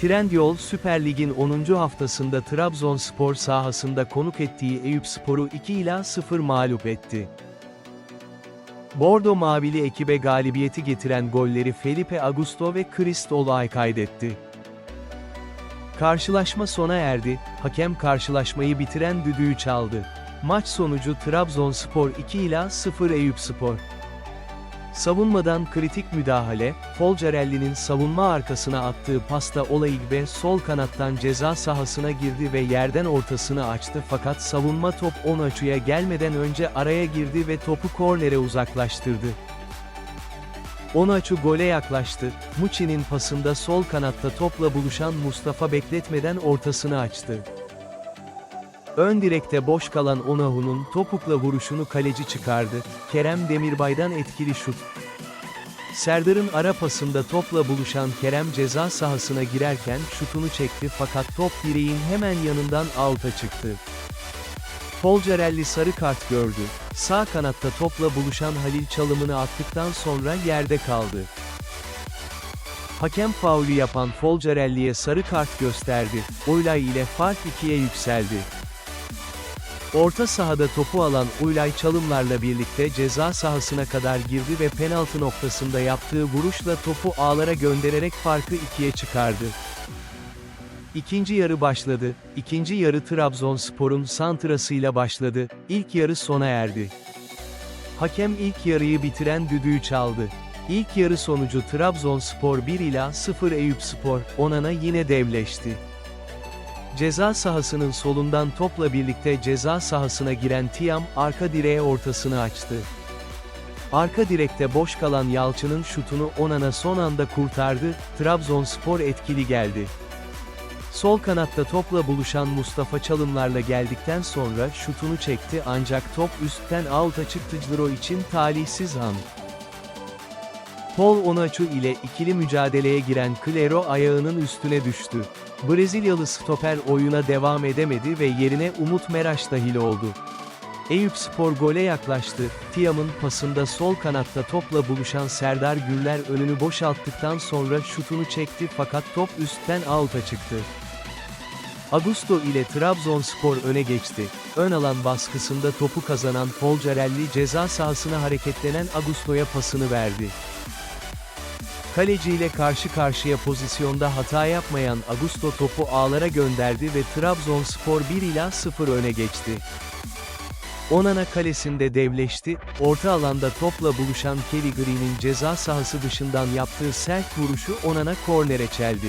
Trendyol Süper Lig'in 10. haftasında Trabzonspor sahasında konuk ettiği Eyüpspor'u 2 ila 0 mağlup etti. Bordo Mavili ekibe galibiyeti getiren golleri Felipe Augusto ve Cristolay kaydetti. Karşılaşma sona erdi, hakem karşılaşmayı bitiren düdüğü çaldı. Maç sonucu Trabzonspor 2 ila 0 Eyüpspor. Savunmadan kritik müdahale, Folcarelli'nin savunma arkasına attığı pasta Olaigbe sol kanattan ceza sahasına girdi ve yerden ortasını açtı fakat savunma top Onaçu'ya gelmeden önce araya girdi ve topu kornere uzaklaştırdı. Onaçu gole yaklaştı, Muçi'nin pasında sol kanatta topla buluşan Mustafa bekletmeden ortasını açtı. Ön direkte boş kalan Onahu'nun topukla vuruşunu kaleci çıkardı, Kerem Demirbay'dan etkili şut. Serdar'ın ara pasında topla buluşan Kerem ceza sahasına girerken şutunu çekti fakat top direğin hemen yanından out'a çıktı. Folcarelli sarı kart gördü. Sağ kanatta topla buluşan Halil çalımını attıktan sonra yerde kaldı. Hakem faulü yapan Folcarelli'ye sarı kart gösterdi. Oylay ile fark ikiye yükseldi. Orta sahada topu alan Uylay çalımlarla birlikte ceza sahasına kadar girdi ve penaltı noktasında yaptığı vuruşla topu ağlara göndererek farkı ikiye çıkardı. İkinci yarı başladı. İkinci yarı Trabzonspor'un santrasıyla başladı. İlk yarı sona erdi. Hakem ilk yarıyı bitiren düdüğü çaldı. İlk yarı sonucu Trabzonspor 1 ila 0 Eyüpspor, Onana yine devleşti. Ceza sahasının solundan topla birlikte ceza sahasına giren Tiam, arka direğe ortasını açtı. Arka direkte boş kalan Yalçın'ın şutunu Onana son anda kurtardı, Trabzonspor etkili geldi. Sol kanatta topla buluşan Mustafa çalımlarla geldikten sonra şutunu çekti ancak top üstten out'a çıktı Ciro için talihsiz an. Paul Onaçu ile ikili mücadeleye giren Claro ayağının üstüne düştü. Brezilyalı stoper oyuna devam edemedi ve yerine Umut Meraş dahil oldu. Eyüpspor gole yaklaştı, Tiam'ın pasında sol kanatta topla buluşan Serdar Gürler önünü boşalttıktan sonra şutunu çekti fakat top üstten out'a çıktı. Augusto ile Trabzonspor öne geçti. Ön alan baskısında topu kazanan Folcarelli ceza sahasına hareketlenen Augusto'ya pasını verdi. Kaleciyle karşı karşıya pozisyonda hata yapmayan Augusto topu ağlara gönderdi ve Trabzonspor 1 ila 0 öne geçti. Onana kalesinde devleşti, orta alanda topla buluşan Kelly Green'in ceza sahası dışından yaptığı sert vuruşu Onana kornere çeldi.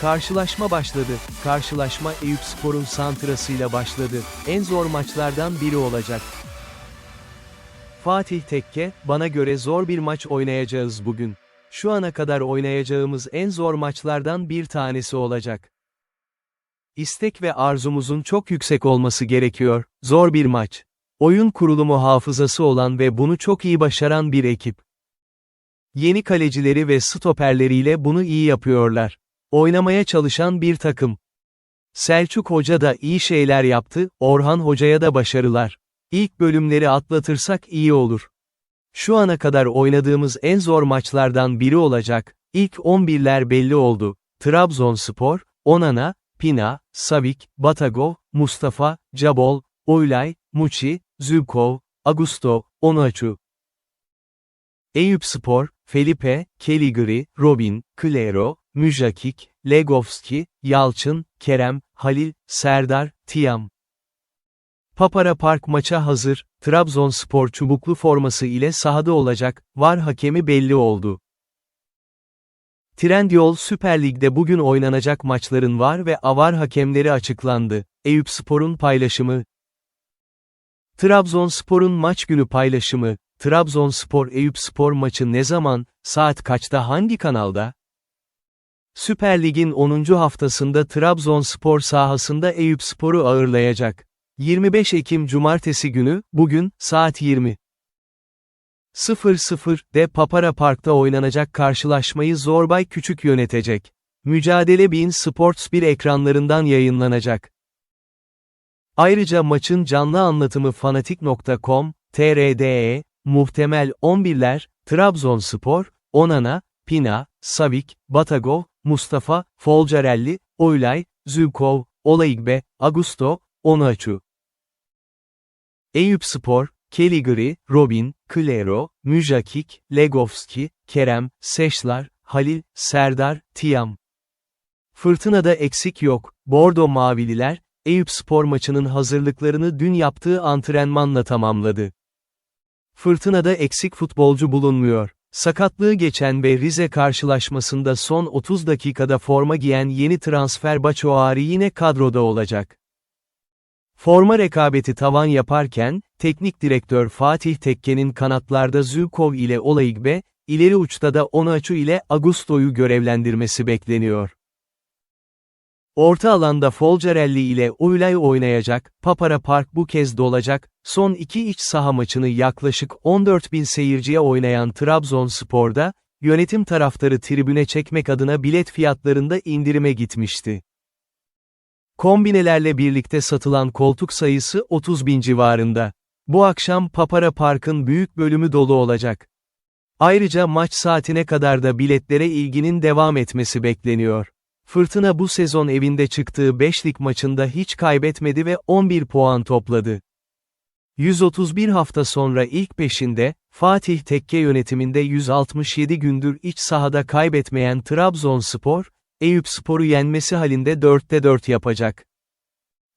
Karşılaşma başladı. Karşılaşma Eyüpspor'un santrasıyla başladı. En zor maçlardan biri olacak. Fatih Tekke, bana göre zor bir maç oynayacağız bugün. Şu ana kadar oynayacağımız en zor maçlardan bir tanesi olacak. İstek ve arzumuzun çok yüksek olması gerekiyor, zor bir maç. Oyun kurulumu hafızası olan ve bunu çok iyi başaran bir ekip. Yeni kalecileri ve stoperleriyle bunu iyi yapıyorlar. Oynamaya çalışan bir takım. Selçuk Hoca da iyi şeyler yaptı, Orhan Hoca'ya da başarılar. İlk bölümleri atlatırsak iyi olur. Şu ana kadar oynadığımız en zor maçlardan biri olacak, ilk 11'ler belli oldu. Trabzonspor, Onana, Pina, Savik, Batagov, Mustafa, Cabol, Oylay, Muçi, Zübkov, Augusto, Onaçu. Eyüpspor, Felipe, Keligri, Robin, Claro, Müjakik, Legovski, Yalçın, Kerem, Halil, Serdar, Tiam. Papara Park maça hazır, Trabzonspor çubuklu forması ile sahada olacak, var hakemi belli oldu. Trendyol Süper Lig'de bugün oynanacak maçların var ve avar hakemleri açıklandı. Eyüpspor'un paylaşımı. Trabzonspor'un maç günü paylaşımı. Trabzonspor Eyüpspor maçı ne zaman, saat kaçta hangi kanalda? Süper Lig'in 10. haftasında Trabzonspor sahasında Eyüpspor'u ağırlayacak. 25 Ekim Cumartesi günü, bugün, saat 20. 00'de Papara Park'ta oynanacak karşılaşmayı Zorbay Küçük yönetecek. Mücadele Bein Sports 1 ekranlarından yayınlanacak. Ayrıca maçın canlı anlatımı fanatik.com, TRDE, muhtemel 11'ler, Trabzonspor, Onana, Pina, Savik, Batagov, Mustafa, Folcarelli, Oylay, Zülkov, Olaigbe, Augusto, Onuachu. Eyüp Spor, Keligri, Robin, Klero, Müjakik, Legovski, Kerem, Seşlar, Halil, Serdar, Tiam. Fırtınada eksik yok, Bordo Mavililer, Eyüp Spor maçının hazırlıklarını dün yaptığı antrenmanla tamamladı. Fırtınada eksik futbolcu bulunmuyor. Sakatlığı geçen ve Rize karşılaşmasında son 30 dakikada forma giyen yeni transfer Baçoğari yine kadroda olacak. Forma rekabeti tavan yaparken, teknik direktör Fatih Tekke'nin kanatlarda Zülkov ile Olaigbe, ileri uçta da Onaçu ile Augusto'yu görevlendirmesi bekleniyor. Orta alanda Folcarelli ile Oylay oynayacak, Papara Park bu kez dolacak, son iki iç saha maçını yaklaşık 14 bin seyirciye oynayan Trabzonspor'da, yönetim taraftarı tribüne çekmek adına bilet fiyatlarında indirime gitmişti. Kombinelerle birlikte satılan koltuk sayısı 30 bin civarında. Bu akşam Papara Park'ın büyük bölümü dolu olacak. Ayrıca maç saatine kadar da biletlere ilginin devam etmesi bekleniyor. Fırtına bu sezon evinde çıktığı 5 lig maçında hiç kaybetmedi ve 11 puan topladı. 131 hafta sonra ilk peşinde, Fatih Tekke yönetiminde 167 gündür iç sahada kaybetmeyen Trabzonspor, Eyüp Spor'u yenmesi halinde 4'te 4 yapacak.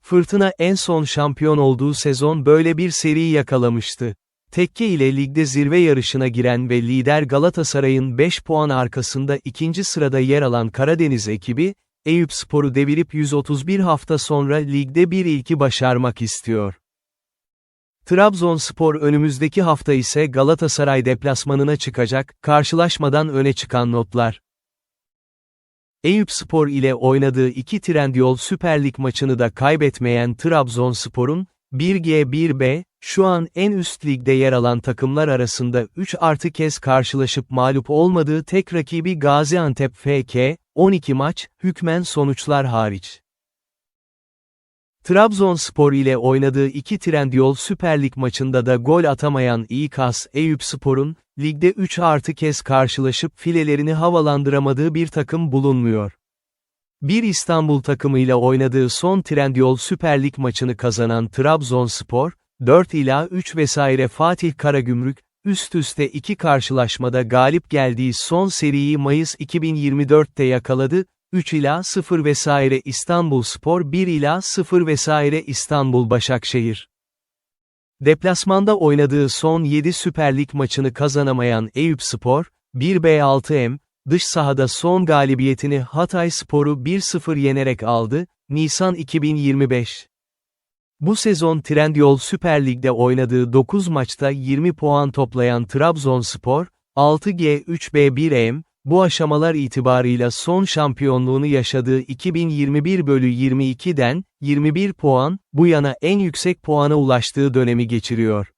Fırtına en son şampiyon olduğu sezon böyle bir seri yakalamıştı. Tekke ile ligde zirve yarışına giren ve lider Galatasaray'ın 5 puan arkasında ikinci sırada yer alan Karadeniz ekibi, Eyüp Spor'u devirip 131 hafta sonra ligde bir ilki başarmak istiyor. Trabzonspor önümüzdeki hafta ise Galatasaray deplasmanına çıkacak, karşılaşmadan öne çıkan notlar. Eyüp Spor ile oynadığı iki Trendyol Süper Lig maçını da kaybetmeyen Trabzonspor'un, 1G1B, şu an en üst ligde yer alan takımlar arasında 3 artı kez karşılaşıp mağlup olmadığı tek rakibi Gaziantep FK, 12 maç, hükmen sonuçlar hariç. Trabzonspor ile oynadığı iki Trendyol Süper Lig maçında da gol atamayan İKAS Eyüp Spor'un, ligde 3 artı kez karşılaşıp filelerini havalandıramadığı bir takım bulunmuyor. Bir İstanbul takımıyla oynadığı son Trendyol Süper Lig maçını kazanan Trabzonspor, 4 ila 3 vesaire Fatih Karagümrük, üst üste iki karşılaşmada galip geldiği son seriyi Mayıs 2024'te yakaladı, 3 ila 0 vesaire İstanbul Spor 1 ila 0 vesaire İstanbul Başakşehir. Deplasmanda oynadığı son 7 Süper Lig maçını kazanamayan Eyüp Spor, 1B6M, dış sahada son galibiyetini Hatay Spor'u 1-0 yenerek aldı, Nisan 2025. Bu sezon Trendyol Süper Lig'de oynadığı 9 maçta 20 puan toplayan Trabzonspor, 6G3B1M, bu aşamalar itibarıyla son şampiyonluğunu yaşadığı 2021 bölü 22'den, 21 puan, bu yana en yüksek puana ulaştığı dönemi geçiriyor.